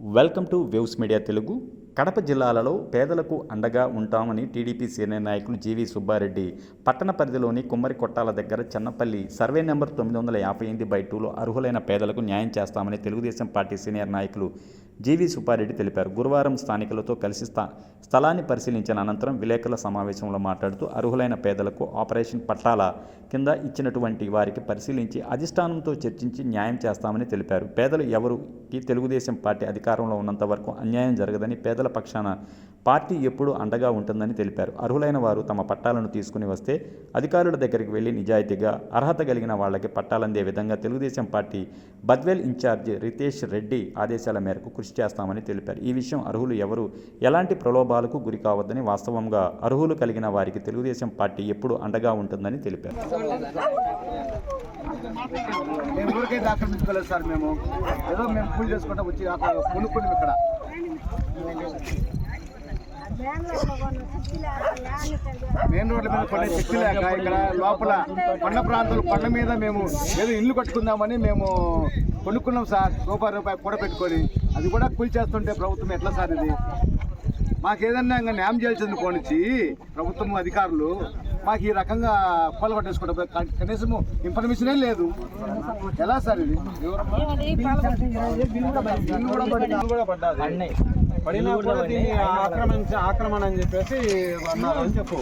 Welcome to waves media Telugu Kadapa జిల్లాలలో పేదలకు అండగా ఉంటామని టీడీపీ సీనియర్ నాయకులు జీవి సుబ్బారెడ్డి పట్టణ పరిధిలోని కుమ్మరి కొట్టాల దగ్గర చెన్నపల్లి సర్వే నెంబర్ తొమ్మిది వందల యాభై ఎనిమిది బై టూలో అర్హులైన పేదలకు న్యాయం చేస్తామని తెలుగుదేశం పార్టీ సీనియర్ నాయకులు జీవి సుబ్బారెడ్డి తెలిపారు. గురువారం స్థానికులతో కలిసి స్థా స్థలాన్ని పరిశీలించిన అనంతరం విలేకరుల సమావేశంలో మాట్లాడుతూ అర్హులైన పేదలకు ఆపరేషన్ పట్టాల కింద ఇచ్చినటువంటి వారికి పరిశీలించి అధిష్టానంతో చర్చించి న్యాయం చేస్తామని తెలిపారు. పేదలు ఎవరికి తెలుగుదేశం పార్టీ అధికారంలో ఉన్నంత వరకు అన్యాయం జరగదని పేదల పక్షాన పార్టీ ఎప్పుడూ అండగా ఉంటుందని తెలిపారు. అర్హులైన వారు తమ పట్టాలను తీసుకుని వస్తే అధికారుల దగ్గరికి వెళ్ళి నిజాయితీగా అర్హత కలిగిన వాళ్ళకి పట్టాలందే విధంగా తెలుగుదేశం పార్టీ బద్వేల్ ఇన్ఛార్జి రితేష్ రెడ్డి ఆదేశాల మేరకు కృషి చేస్తామని తెలిపారు. ఈ విషయం అర్హులు ఎవరు ఎలాంటి ప్రలోభాలకు గురి కావద్దని వాస్తవంగా అర్హులు కలిగిన వారికి తెలుగుదేశం పార్టీ ఎప్పుడు అండగా ఉంటుందని తెలిపారు. మేము ఊరికైతే ఆక్రమించుకోలేదు సార్ మేము. ఏదో మేము పూజ చేసుకుంటా వచ్చి కొనుక్కున్నాం ఇక్కడ. మెయిన్ రోడ్ల మీద కొన్ని శక్తి లేక ఇక్కడ లోపల కొండ ప్రాంతాలు కొండ మీద మేము ఏదో ఇల్లు కట్టుకుందామని మేము కొనుక్కున్నాం సార్. రూపాయి రూపాయి కూడా పెట్టుకొని అది కూడా కూల్ చేస్తుంటే ప్రభుత్వం ఎట్లా సార్ ఇది? మాకేదన్నా ఇంకా న్యాయం చేయాల్సింది పోనిచ్చి ప్రభుత్వం అధికారులు మాకు ఈ రకంగా పొల పట్టేసుకుంటాం కనీసం ఇన్ఫర్మేషనే లేదు. ఎలా సార్ ఇది? పడినా కూడా దీన్ని ఆక్రమించ ఆక్రమణ అని చెప్పేసి అన్నారు అని చెప్పు.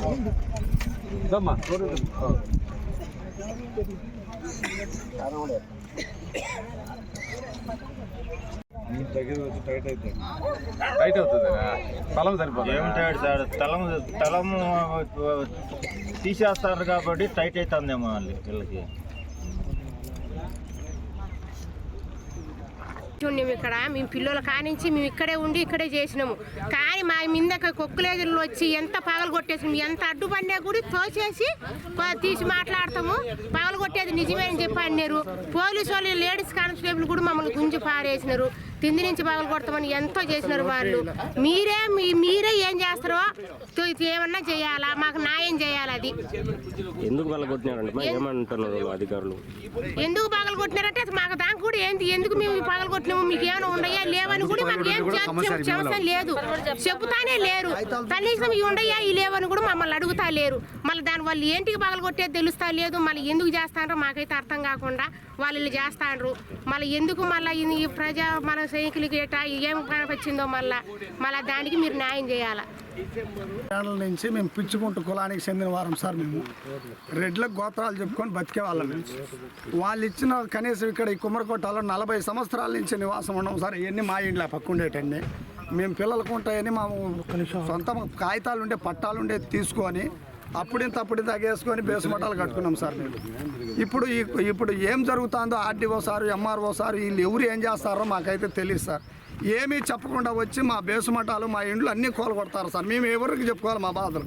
టైట్ అవుతుంది స్థలం సరిపోతుంది ఏమిటాడు సార్? తలం తలం తీసేస్తారు కాబట్టి టైట్ అవుతుందేమో వాళ్ళు వీళ్ళకి ఉన్నాము ఇక్కడ మేము పిల్లల కానించి మేము ఇక్కడే ఉండి ఇక్కడే చేసినాము. కానీ మా మీద కుక్కలేజులు వచ్చి ఎంత పగలు కొట్టేసి ఎంత అడ్డుపడినా కూడా తోచేసి ప- తీసి మాట్లాడతాము. పగలు కొట్టేది నిజమే అని చెప్పి అన్నారు. పోలీసు వాళ్ళు లేడీస్ కానిస్టేబుల్ కూడా మమ్మల్ని గుంజి పారేసినారు. తిండి నుంచి పగలు కొడతామని ఎంతో చేసినారు వాళ్ళు. మీరే మీరే ఏం చేస్తారో ఏమన్నా చేయాలా? మాకు న్యాయం చేయాలి అది. ఎందుకు వాళ్ళు అధికారులు? ఎందుకు పగలు కొట్టినారంటే అసలు మాకు దానికి కూడా ఏంటి? ఎందుకు మేము పగలు కొట్టినాము మీకు ఏమైనా ఉండయా? లేవని కూడా మాకు ఏం సమస్య లేదు. చెబుతానే లేరు. కనీసం ఇవి ఉండయా? ఈ లేవని కూడా మమ్మల్ని అడుగుతా లేరు. మళ్ళీ దాని వాళ్ళు ఏంటికి పగలు కొట్టేది తెలుస్తా లేదు. మళ్ళీ ఎందుకు చేస్తారో మాకైతే అర్థం కాకుండా వాళ్ళు చేస్తాండ్రు మళ్ళీ ఎందుకు మళ్ళీ ఈ ప్రజా మన సైనికులకి ఏటా ఏం కనిపించిందో మళ్ళీ మళ్ళీ దానికి మీరు న్యాయం చేయాలా? ఏళ్ళ నుంచి మేము పిచ్చుకుంటూ కులానికి చెందిన వారం సార్ మేము. రెడ్లకు గోత్రాలు చెప్పుకొని బతికే వాళ్ళం మేము. వాళ్ళు ఇచ్చిన కనీసం ఇక్కడ ఈ కుమ్మరకొట్టాలో నలభై సంవత్సరాల నుంచి నివాసం ఉన్నాం సార్. ఇవన్నీ మా ఇంట్లో పక్కుండేటండి మేము పిల్లలకు ఉంటాయని మా సొంత కాగితాలు ఉండే పట్టాలు ఉండే తీసుకొని అప్పుడింత అప్పుడింత తగేసుకొని బేసుమటాలు కట్టుకున్నాం సార్ మేము. ఇప్పుడు ఇప్పుడు ఏం జరుగుతుందో ఆర్డీఓ సార్ ఎంఆర్ఓ సార్ వీళ్ళు ఎవరు ఏం చేస్తారో మాకైతే తెలియదు సార్. ఏమీ చెప్పకుండా వచ్చి మా బేసుమటాలు మా ఇండ్లు అన్నీ కోలగొడతారు సార్. మేము ఎవరికి చెప్పుకోవాలి మా బాధలు?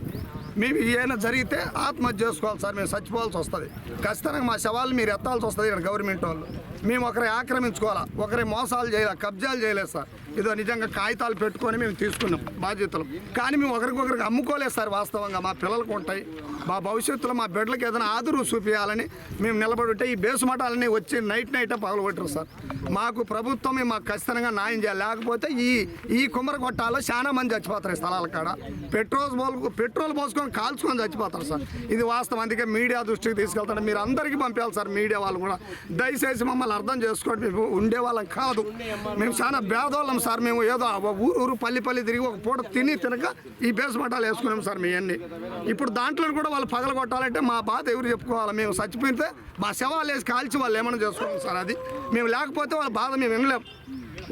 మేము ఏమైనా జరిగితే ఆత్మహత్య చేసుకోవాలి సార్. మేము చచ్చిపోవాల్సి వస్తుంది. ఖచ్చితంగా మా శవాలు మీరు ఎత్తాల్సి వస్తుంది ఇక్కడ గవర్నమెంట్ వాళ్ళు. మేము ఒకరి ఆక్రమించుకోవాలా? ఒకరి మోసాలు చేయాలి? కబ్జాలు చేయలేదు సార్. ఇదో నిజంగా కాగితాలు పెట్టుకొని మేము తీసుకున్నాం బాధ్యతలు. కానీ మేము ఒకరికొకరికి అమ్ముకోలేదు సార్ వాస్తవంగా. మా పిల్లలకు ఉంటాయి. మా భవిష్యత్తులో మా బిడ్డలకు ఏదైనా ఆదురు చూపించాలని మేము నిలబడి ఉంటే ఈ బేసుమటాలన్నీ వచ్చి నైట్ నైట్ పగలు సార్. మాకు ప్రభుత్వమే మాకు ఖచ్చితంగా న్యాయం చేయాలి. లేకపోతే ఈ ఈ కుమ్మర కొట్టాలో చాలా మంది చచ్చిపోతారు ఈ స్థలాల కాడ. పెట్రోల్ పోలు పెట్రోల్ పోసుకొని కాల్చుకొని చచ్చిపోతారు సార్. ఇది వాస్తవం. అందుకే మీడియా దృష్టికి తీసుకెళ్తాను. మీరు అందరికీ పంపించాలి సార్ మీడియా వాళ్ళు కూడా. దయచేసి మమ్మల్ని అర్థం చేసుకోండి. మేము ఉండే వాళ్ళం కాదు. మేము చాలా భేదోళ్ళం సార్ మేము ఏదో ఊరు ఊరు పల్లి పల్లి తిరిగి ఒక పూట తిని తినక ఈ బేస్ మటాలు వేసుకున్నాం సార్ మీ అన్ని. ఇప్పుడు దాంట్లో కూడా వాళ్ళు పగల కొట్టాలంటే మా బాధ ఎవరు చెప్పుకోవాలి? మేము చచ్చిపోతే మా శవాలు వేసి కాల్చి వాళ్ళు ఏమైనా చేసుకోవాలి సార్ అది. మేము లేకపోతే వాళ్ళ బాధ మేము వినలేం.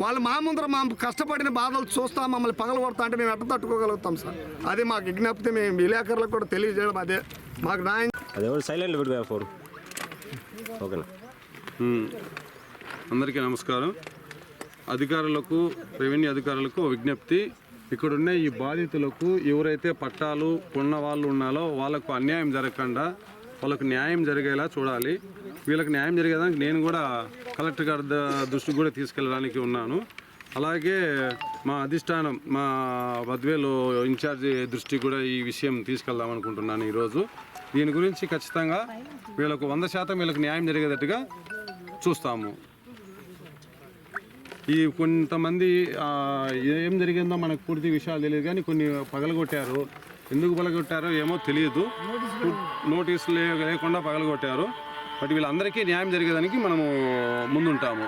వాళ్ళు మా ముందర మా కష్టపడిన బాధలు చూస్తా మమ్మల్ని పగల కొడతా అంటే మేము ఎట్ట తట్టుకోగలుగుతాం సార్? అది మాకు విజ్ఞప్తి మేము విలేకరులకు కూడా తెలియజేయడం అదే. మాకు న్యాయం సైలెంట్ పెట్టుకో ఫోన్ ఓకేనా? అందరికీ నమస్కారం. అధికారులకు రెవెన్యూ అధికారులకు విజ్ఞప్తి. ఇక్కడున్న ఈ బాధితులకు ఎవరైతే పట్టాలు ఉన్న వాళ్ళు ఉన్నారో వాళ్ళకు అన్యాయం జరగకుండా వాళ్ళకు న్యాయం జరిగేలా చూడాలి. వీళ్ళకి న్యాయం జరిగేదానికి నేను కూడా కలెక్టర్ గారి దృష్టికి కూడా తీసుకెళ్ళడానికి ఉన్నాను. అలాగే మా అధిష్టానం మా బద్వేలు ఇన్ఛార్జి దృష్టికి కూడా ఈ విషయం తీసుకెళ్దాం అనుకుంటున్నాను ఈరోజు. దీని గురించి ఖచ్చితంగా వీళ్ళకు వంద శాతం వీళ్ళకి న్యాయం జరిగేటట్టుగా చూస్తాము. ఈ కొంతమంది ఏం జరిగిందో మనకు పూర్తి విషయాలు తెలియదు కానీ కొన్ని పగలగొట్టారు. ఎందుకు పగలగొట్టారో ఏమో తెలియదు. నోటీసులు లేకుండా పగలగొట్టారు. బట్ వీళ్ళందరికీ న్యాయం జరిగేదానికి మనము ముందుంటాము.